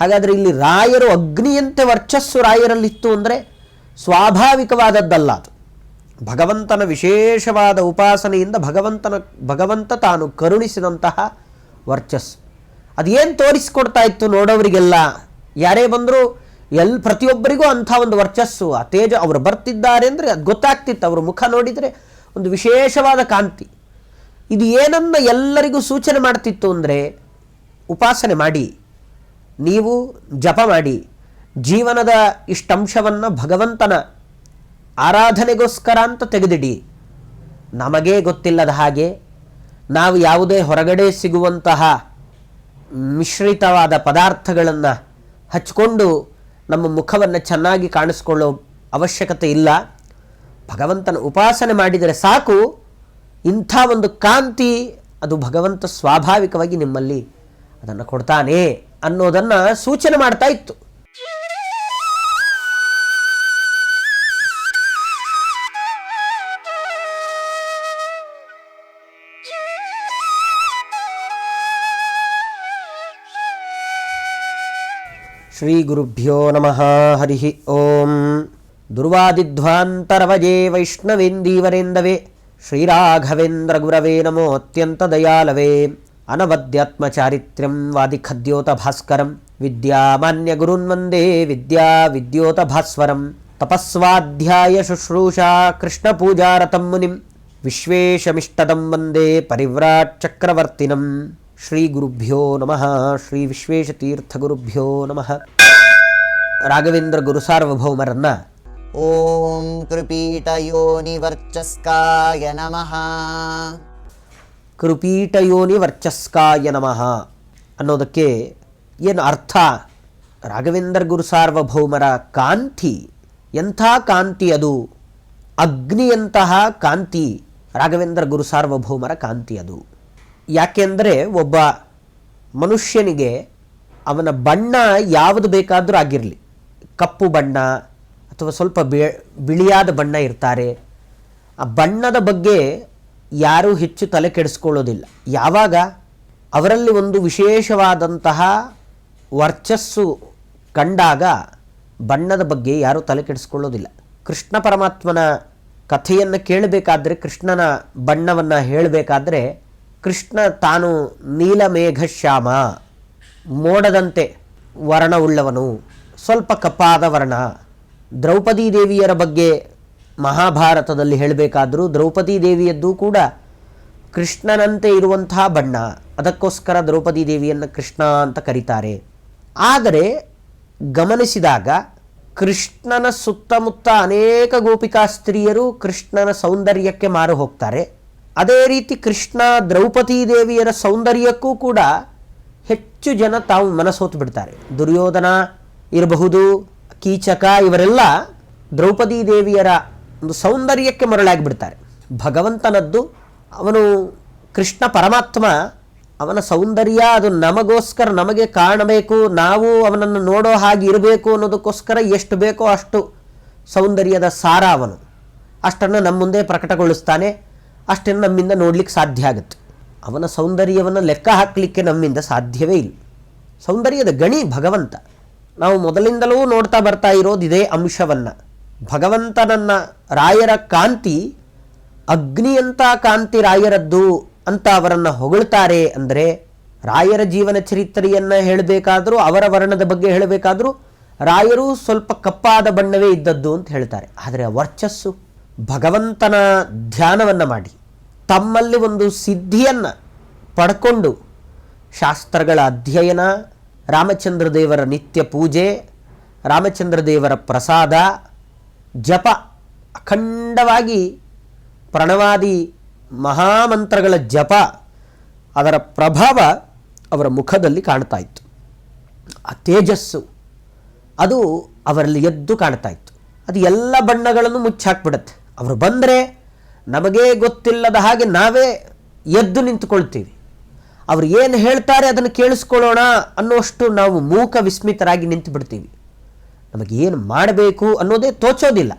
ಹಾಗಾದರೆ ಇಲ್ಲಿ ರಾಯರು ಅಗ್ನಿಯಂತೆ ವರ್ಚಸ್ಸು ರಾಯರಲ್ಲಿತ್ತು ಅಂದರೆ ಸ್ವಾಭಾವಿಕವಾದದ್ದಲ್ಲ ಅದು. ಭಗವಂತನ ವಿಶೇಷವಾದ ಉಪಾಸನೆಯಿಂದ ಭಗವಂತನ, ಭಗವಂತ ತಾನು ಕರುಣಿಸಿದಂತಹ ವರ್ಚಸ್ಸು. ಅದೇನು ತೋರಿಸ್ಕೊಡ್ತಾ ಇತ್ತು ನೋಡೋರಿಗೆಲ್ಲ ಯಾರೇ ಬಂದರೂ ಎಲ್ ಪ್ರತಿಯೊಬ್ಬರಿಗೂ ಅಂಥ ಒಂದು ವರ್ಚಸ್ಸು, ಆ ತೇಜ ಅವರು ಬರ್ತಿದ್ದಾರೆ ಅಂದರೆ ಅದು ಗೊತ್ತಾಗ್ತಿತ್ತು. ಅವರು ಮುಖ ನೋಡಿದರೆ ಒಂದು ವಿಶೇಷವಾದ ಕಾಂತಿ. ಇದು ಏನನ್ನ ಎಲ್ಲರಿಗೂ ಸೂಚನೆ ಮಾಡ್ತಿತ್ತು ಅಂದರೆ ಉಪಾಸನೆ ಮಾಡಿ. ನೀವು ಜಪ ಮಾಡಿ ಜೀವನದ ಇಷ್ಟಂಶವನ್ನು ಭಗವಂತನ ಆರಾಧನೆಗೋಸ್ಕರ ಅಂತ ತೆಗೆದಿಡಿ. ನಮಗೇ ಗೊತ್ತಿಲ್ಲದ ಹಾಗೆ ನಾವು ಯಾವುದೇ ಹೊರಗಡೆ ಸಿಗುವಂತಹ ಮಿಶ್ರಿತವಾದ ಪದಾರ್ಥಗಳನ್ನು ಹಚ್ಕೊಂಡು ನಮ್ಮ ಮುಖವನ್ನು ಚೆನ್ನಾಗಿ ಕಾಣಿಸ್ಕೊಳ್ಳೋ ಅವಶ್ಯಕತೆ ಇಲ್ಲ. ಭಗವಂತನ ಉಪಾಸನೆ ಮಾಡಿದರೆ ಸಾಕು. ಇಂಥ ಒಂದು ಕಾಂತಿ ಅದು ಭಗವಂತ ಸ್ವಾಭಾವಿಕವಾಗಿ ನಿಮ್ಮಲ್ಲಿ ಅದನ್ನು ಕೊಡ್ತಾನೆ ಅನ್ನೋದನ್ನು ಸೂಚನೆ ಮಾಡ್ತಾ ಇತ್ತು. ಶ್ರೀ ಗುರುಭ್ಯೋ ನಮಃ. ಹರಿ. ಓಂ. ದುರ್ವಾದಿಧ್ವಾಂತರವಜೇ ವೈಷ್ಣವೇಂದೀವರೇಂದವೇ ಶ್ರೀರಾಘವೇಂದ್ರ ಗುರವೇ ನಮೋ ಅತ್ಯಂತ ದಯಾಲವೇ. అనవద్యాత్మచారిత్ర్యం వాదిఖద్యోతభాస్కరం విద్యామాన్యగురున్వందే విద్యా విద్యోతభాస్వరం తపస్వాధ్యాయ శుశ్రూషా కృష్ణపూజారతం మునిం విశ్వేశమిష్టదం వందే పరివ్రాట్ చక్రవర్తినం శ్రీ గురుభ్యో నమ శ్రీ విశ్వేశతీర్థగురుభ్యో నమ రాఘవేంద్ర గురు ఓం కృపీటయో నివర్చస్కాయ నమ ಕೃಪೀಟಯೋನಿ ವರ್ಚಸ್ಕಾಯ ನಮಃ. ಅನ್ನೋದಕ್ಕೆ ಏನು ಅರ್ಥ? ರಾಘವೇಂದ್ರ ಗುರು ಸಾರ್ವಭೌಮರ ಕಾಂತಿ, ಎಂಥ ಕಾಂತಿ ಅದು? ಅಗ್ನಿಯಂತಹ ಕಾಂತಿ, ರಾಘವೇಂದ್ರ ಗುರು ಸಾರ್ವಭೌಮರ ಕಾಂತಿ ಅದು. ಯಾಕೆಂದರೆ ಒಬ್ಬ ಮನುಷ್ಯನಿಗೆ ಅವನ ಬಣ್ಣ ಯಾವುದು ಬೇಕಾದರೂ ಆಗಿರಲಿ. ಕಪ್ಪು ಬಣ್ಣ ಅಥವಾ ಸ್ವಲ್ಪ ಬಿಳಿಯಾದ ಬಣ್ಣ ಇರ್ತಾರೆ. ಆ ಬಣ್ಣದ ಬಗ್ಗೆ ಯಾರೂ ಹೆಚ್ಚು ತಲೆ ಕೆಡಿಸ್ಕೊಳ್ಳೋದಿಲ್ಲ. ಯಾವಾಗ? ಅವರಲ್ಲಿ ಒಂದು ವಿಶೇಷವಾದಂತಹ ವರ್ಚಸ್ಸು ಕಂಡಾಗ ಬಣ್ಣದ ಬಗ್ಗೆ ಯಾರೂ ತಲೆ ಕೆಡಿಸ್ಕೊಳ್ಳೋದಿಲ್ಲ. ಕೃಷ್ಣ ಪರಮಾತ್ಮನ ಕಥೆಯನ್ನು ಕೇಳಬೇಕಾದ್ರೆ, ಕೃಷ್ಣನ ಬಣ್ಣವನ್ನು ಹೇಳಬೇಕಾದ್ರೆ, ಕೃಷ್ಣ ತಾನು ನೀಲಮೇಘಶ್ಯಾಮ, ಮೋಡದಂತೆ ವರ್ಣವುಳ್ಳವನು, ಸ್ವಲ್ಪ ಕಪ್ಪಾದ ವರ್ಣ, ದ್ರೌಪದಿ ದೇವಿಯರ ಬಗ್ಗೆ ಮಹಾಭಾರತದಲ್ಲಿ ಹೇಳಬೇಕಾದರೂ ದ್ರೌಪದಿ ದೇವಿಯದ್ದು ಕೂಡ ಕೃಷ್ಣನಂತೆ ಇರುವಂತಹ ಬಣ್ಣ. ಅದಕ್ಕೋಸ್ಕರ ದ್ರೌಪದಿ ದೇವಿಯನ್ನು ಕೃಷ್ಣ ಅಂತ ಕರೀತಾರೆ. ಆದರೆ ಗಮನಿಸಿದಾಗ ಕೃಷ್ಣನ ಸುತ್ತಮುತ್ತ ಅನೇಕ ಗೋಪಿಕಾ ಸ್ತ್ರೀಯರು ಕೃಷ್ಣನ ಸೌಂದರ್ಯಕ್ಕೆ ಮಾರು ಹೋಗ್ತಾರೆ. ಅದೇ ರೀತಿ ಕೃಷ್ಣ ದ್ರೌಪದಿ ದೇವಿಯರ ಸೌಂದರ್ಯಕ್ಕೂ ಕೂಡ ಹೆಚ್ಚು ಜನ ತಾವು ಮನಸೋತು ಬಿಡ್ತಾರೆ. ದುರ್ಯೋಧನ ಇರಬಹುದು, ಕೀಚಕ ಇವರೆಲ್ಲ ದ್ರೌಪದಿ ದೇವಿಯರ ಒಂದು ಸೌಂದರ್ಯಕ್ಕೆ ಮರಳಾಗಿ ಬಿಡ್ತಾರೆ ಭಗವಂತನದ್ದು ಅವನು ಕೃಷ್ಣ ಪರಮಾತ್ಮ, ಅವನ ಸೌಂದರ್ಯ ಅದು ನಮಗೋಸ್ಕರ ನಮಗೆ ಕಾಣಬೇಕು, ನಾವು ಅವನನ್ನು ನೋಡೋ ಹಾಗೆ ಇರಬೇಕು ಅನ್ನೋದಕ್ಕೋಸ್ಕರ ಎಷ್ಟು ಬೇಕೋ ಅಷ್ಟು ಸೌಂದರ್ಯದ ಸಾರ ಅವನು. ಅಷ್ಟನ್ನು ನಮ್ಮ ಮುಂದೆ ಪ್ರಕಟಗೊಳಿಸ್ತಾನೆ, ಅಷ್ಟನ್ನು ನಮ್ಮಿಂದ ನೋಡಲಿಕ್ಕೆ ಸಾಧ್ಯ ಆಗುತ್ತೆ. ಅವನ ಸೌಂದರ್ಯವನ್ನು ಲೆಕ್ಕ ಹಾಕಲಿಕ್ಕೆ ನಮ್ಮಿಂದ ಸಾಧ್ಯವೇ ಇಲ್ಲ. ಸೌಂದರ್ಯದ ಗಣಿ ಭಗವಂತ. ನಾವು ಮೊದಲಿಂದಲೂ ನೋಡ್ತಾ ಬರ್ತಾ ಇರೋದು ಇದೇ ಅಂಶವನ್ನು. ಭಗವಂತನನ್ನ ರಾಯರ ಕಾಂತಿ ಅಗ್ನಿಯಂಥ ಕಾಂತಿ ರಾಯರದ್ದು ಅಂತ ಅವರನ್ನು ಹೊಗಳ್ತಾರೆ ಅಂದರೆ ರಾಯರ ಜೀವನ ಚರಿತ್ರೆಯನ್ನು ಹೇಳಬೇಕಾದರೂ, ಅವರ ವರ್ಣದ ಬಗ್ಗೆ ಹೇಳಬೇಕಾದರೂ ರಾಯರು ಸ್ವಲ್ಪ ಕಪ್ಪಾದ ಬಣ್ಣವೇ ಇದ್ದದ್ದು ಅಂತ ಹೇಳ್ತಾರೆ. ಆದರೆ ವರ್ಚಸ್ಸು, ಭಗವಂತನ ಧ್ಯಾನವನ್ನು ಮಾಡಿ, ತಮ್ಮಲ್ಲಿ ಒಂದು ಸಿದ್ಧಿಯನ್ನು ಪಡ್ಕೊಂಡು ಶಾಸ್ತ್ರಗಳ ಅಧ್ಯಯನ, ರಾಮಚಂದ್ರ ದೇವರ ನಿತ್ಯ ಪೂಜೆ, ರಾಮಚಂದ್ರ ದೇವರ ಪ್ರಸಾದ ಜಪ ಅಖಂಡವಾಗಿ ಪ್ರಣವಾದಿ ಮಹಾಮಂತ್ರಗಳ ಜಪ ಅದರ ಪ್ರಭಾವ ಅವರ ಮುಖದಲ್ಲಿ ಕಾಣ್ತಾ ಇತ್ತು. ಆ ತೇಜಸ್ಸು ಅದು ಅವರಲ್ಲಿ ಎದ್ದು ಕಾಣ್ತಾ ಇತ್ತು. ಅದು ಎಲ್ಲ ಬಣ್ಣಗಳನ್ನು ಮುಚ್ಚಾಕ್ಬಿಡುತ್ತೆ ಅವರು ಬಂದರೆ ನಮಗೇ ಗೊತ್ತಿಲ್ಲದ ಹಾಗೆ ನಾವೇ ಎದ್ದು ನಿಂತುಕೊಳ್ತೀವಿ. ಅವರು ಏನು ಹೇಳ್ತಾರೆ ಅದನ್ನು ಕೇಳಿಸ್ಕೊಳ್ಳೋಣ ಅನ್ನುವಷ್ಟು ನಾವು ಮೂಕ ವಿಸ್ಮಿತರಾಗಿ ನಿಂತು ಬಿಡ್ತೀವಿ ನಮಗೆ ಏನು ಮಾಡಬೇಕು ಅನ್ನೋದೇ ತೋಚೋದಿಲ್ಲ.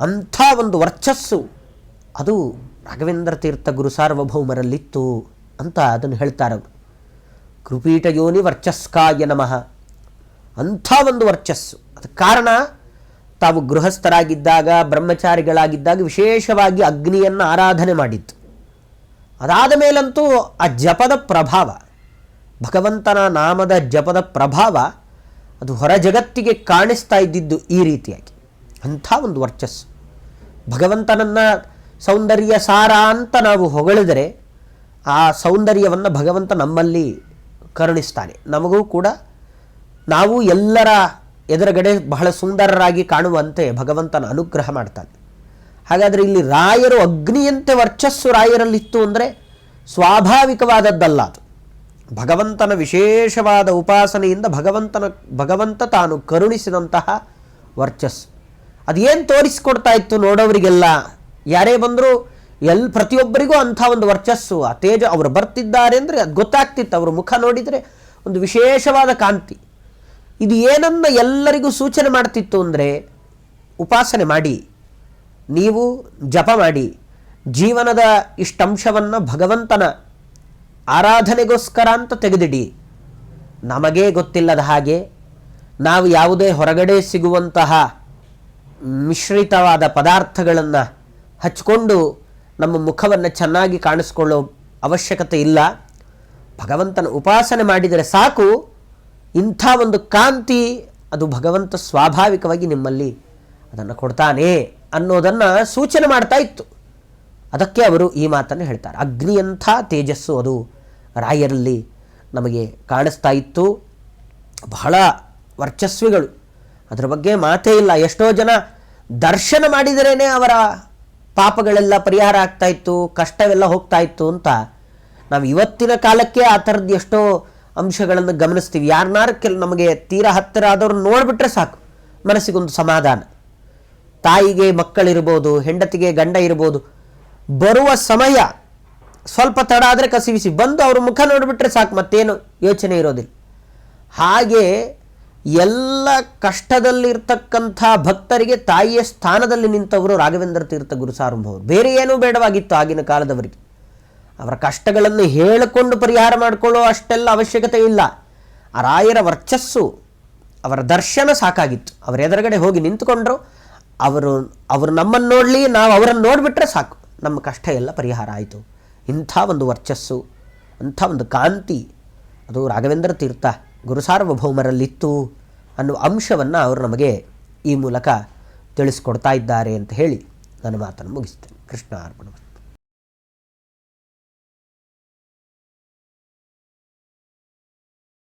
ಅಂಥ ಒಂದು ವರ್ಚಸ್ಸು. ಅದು ರಾಘವೇಂದ್ರ ತೀರ್ಥ ಗುರು ಸಾರ್ವಭೌಮರಲ್ಲಿತ್ತು ಅಂತ ಅದನ್ನು ಹೇಳ್ತಾರೆ ಅವರು. ಕೃಪೀಟ ಯೋನಿ ವರ್ಚಸ್ಕಾಯ ನಮಃ. ಅಂಥ ಒಂದು ವರ್ಚಸ್ಸು. ಅದಕ್ಕೆ ಕಾರಣ, ತಾವು ಗೃಹಸ್ಥರಾಗಿದ್ದಾಗ, ಬ್ರಹ್ಮಚಾರಿಗಳಾಗಿದ್ದಾಗ ವಿಶೇಷವಾಗಿ ಅಗ್ನಿಯನ್ನು ಆರಾಧನೆ ಮಾಡಿತ್ತು ಅದಾದ ಮೇಲಂತೂ ಆ ಜಪದ ಪ್ರಭಾವ, ಭಗವಂತನ ನಾಮದ ಜಪದ ಪ್ರಭಾವ ಅದು ಹೊರ ಜಗತ್ತಿಗೆ ಕಾಣಿಸ್ತಾ ಇದ್ದಿದ್ದು ಈ ರೀತಿಯಾಗಿ. ಅಂಥ ಒಂದು ವರ್ಚಸ್ಸು. ಭಗವಂತನನ್ನು ಸೌಂದರ್ಯ ಸಾರ ಅಂತ ನಾವು ಹೊಗಳಿದರೆ ಆ ಸೌಂದರ್ಯವನ್ನು ಭಗವಂತ ನಮ್ಮಲ್ಲಿ ಕರುಣಿಸ್ತಾನೆ. ನಮಗೂ ಕೂಡ ನಾವು ಎಲ್ಲರ ಎದುರುಗಡೆ ಬಹಳ ಸುಂದರರಾಗಿ ಕಾಣುವಂತೆ ಭಗವಂತನ ಅನುಗ್ರಹ ಮಾಡ್ತಾನೆ. ಹಾಗಾದರೆ ಇಲ್ಲಿ ರಾಯರು ಅಗ್ನಿಯಂತೆ ವರ್ಚಸ್ಸು ರಾಯರಲ್ಲಿತ್ತು ಅಂದರೆ ಸ್ವಾಭಾವಿಕವಾದದ್ದಲ್ಲ ಅದು. ಭಗವಂತನ ವಿಶೇಷವಾದ ಉಪಾಸನೆಯಿಂದ ಭಗವಂತನ, ಭಗವಂತ ತಾನು ಕರುಣಿಸಿದಂತಹ ವರ್ಚಸ್ಸು. ಅದೇನು ತೋರಿಸ್ಕೊಡ್ತಾ ಇತ್ತು ನೋಡೋರಿಗೆಲ್ಲ ಯಾರೇ ಬಂದರೂ ಎಲ್ ಪ್ರತಿಯೊಬ್ಬರಿಗೂ ಅಂಥ ಒಂದು ವರ್ಚಸ್ಸು. ಆ ತೇಜ ಅವರು ಬರ್ತಿದ್ದಾರೆ ಅಂದರೆ ಅದು ಗೊತ್ತಾಗ್ತಿತ್ತು. ಅವರು ಮುಖ ನೋಡಿದರೆ ಒಂದು ವಿಶೇಷವಾದ ಕಾಂತಿ. ಇದು ಏನನ್ನು ಎಲ್ಲರಿಗೂ ಸೂಚನೆ ಮಾಡ್ತಿತ್ತು ಅಂದರೆ ಉಪಾಸನೆ ಮಾಡಿ, ನೀವು ಜಪ ಮಾಡಿ. ಜೀವನದ ಇಷ್ಟಂಶವನ್ನು ಭಗವಂತನ ಆರಾಧನೆಗೋಸ್ಕರ ಅಂತ ತೆಗೆದಿಡಿ. ನಮಗೇ ಗೊತ್ತಿಲ್ಲದ ಹಾಗೆ ನಾವು ಯಾವುದೇ ಹೊರಗಡೆ ಸಿಗುವಂತಹ ಮಿಶ್ರಿತವಾದ ಪದಾರ್ಥಗಳನ್ನು ಹಚ್ಕೊಂಡು ನಮ್ಮ ಮುಖವನ್ನು ಚೆನ್ನಾಗಿ ಕಾಣಿಸ್ಕೊಳ್ಳೋ ಅವಶ್ಯಕತೆ ಇಲ್ಲ. ಭಗವಂತನ ಉಪಾಸನೆ ಮಾಡಿದರೆ ಸಾಕು. ಇಂಥ ಒಂದು ಕಾಂತಿ ಅದು ಭಗವಂತ ಸ್ವಾಭಾವಿಕವಾಗಿ ನಿಮ್ಮಲ್ಲಿ ಅದನ್ನು ಕೊಡ್ತಾನೆ ಅನ್ನೋದನ್ನು ಸೂಚನೆ ಮಾಡ್ತಾ ಇತ್ತು. ಅದಕ್ಕೆ ಅವರು ಈ ಮಾತನ್ನು ಹೇಳ್ತಾರೆ. ಅಗ್ನಿಯಂಥ ತೇಜಸ್ಸು ಅದು ರಾಯರಲ್ಲಿ ನಮಗೆ ಕಾಣಿಸ್ತಾ ಇತ್ತು. ಬಹಳ ವರ್ಚಸ್ವಿಗಳು. ಅದರ ಬಗ್ಗೆ ಮಾತೇ ಇಲ್ಲ. ಎಷ್ಟೋ ಜನ ದರ್ಶನ ಮಾಡಿದರೇ ಅವರ ಪಾಪಗಳೆಲ್ಲ ಪರಿಹಾರ ಆಗ್ತಾ ಇತ್ತು, ಕಷ್ಟವೆಲ್ಲ ಹೋಗ್ತಾ ಇತ್ತು ಅಂತ ನಾವು ಇವತ್ತಿನ ಕಾಲಕ್ಕೆ ಆ ಥರದ್ದು ಎಷ್ಟೋ ಅಂಶಗಳನ್ನು ಗಮನಿಸ್ತೀವಿ. ಯಾರನ್ನಾರು ಕೆಲ ನಮಗೆ ತೀರಾ ಹತ್ತಿರ ಆದವ್ರನ್ನ ನೋಡಿಬಿಟ್ರೆ ಸಾಕು. ಮನಸ್ಸಿಗೊಂದು ಸಮಾಧಾನ. ತಾಯಿಗೆ ಮಕ್ಕಳಿರ್ಬೋದು, ಹೆಂಡತಿಗೆ ಗಂಡ ಇರ್ಬೋದು ಬರುವ ಸಮಯ ಸ್ವಲ್ಪ ತಡ ಆದರೆ ಕಸಿವಿಸಿ. ಬಂದು ಅವ್ರ ಮುಖ ನೋಡಿಬಿಟ್ರೆ ಸಾಕು, ಮತ್ತೇನು ಯೋಚನೆ ಇರೋದಿಲ್ಲ. ಹಾಗೆ ಎಲ್ಲ ಕಷ್ಟದಲ್ಲಿರ್ತಕ್ಕಂಥ ಭಕ್ತರಿಗೆ ತಾಯಿಯ ಸ್ಥಾನದಲ್ಲಿ ನಿಂತವರು ರಾಘವೇಂದ್ರ ತೀರ್ಥ ಗುರುಸಾರಂಭವರು ಬೇರೆ ಏನೂ ಬೇಡವಾಗಿತ್ತು ಆಗಿನ ಕಾಲದವರಿಗೆ. ಅವರ ಕಷ್ಟಗಳನ್ನು ಹೇಳಿಕೊಂಡು ಪರಿಹಾರ ಮಾಡಿಕೊಳ್ಳೋ ಅಷ್ಟೆಲ್ಲ ಅವಶ್ಯಕತೆ ಇಲ್ಲ. ಆ ರಾಯರ ವರ್ಚಸ್ಸು, ಅವರ ದರ್ಶನ ಸಾಕಾಗಿತ್ತು. ಅವರ ಎದುರುಗಡೆ ಹೋಗಿ ನಿಂತುಕೊಂಡ್ರು. ಅವರು ಅವರು ನಮ್ಮನ್ನು ನೋಡಲಿ, ನಾವು ಅವರನ್ನು ನೋಡಿಬಿಟ್ರೆ ಸಾಕು. ನಮ್ಮ ಕಷ್ಟ ಎಲ್ಲ ಪರಿಹಾರ ಆಯಿತು. ಇಂಥ ಒಂದು ವರ್ಚಸ್ಸು ಅಂಥ ಒಂದು ಕಾಂತಿ, ಅದು ರಾಘವೇಂದ್ರ ತೀರ್ಥ ಗುರುಸಾರ್ವಭೌಮರಲ್ಲಿತ್ತು ಅನ್ನುವ ಅಂಶವನ್ನು ಅವರು ನಮಗೆ ಈ ಮೂಲಕ ತಿಳಿಸ್ಕೊಡ್ತಾ ಇದ್ದಾರೆ ಅಂತ ಹೇಳಿ ನನ್ನ ಮಾತನ್ನು ಮುಗಿಸ್ತೇನೆ. ಕೃಷ್ಣ ಅರ್ಪಣ.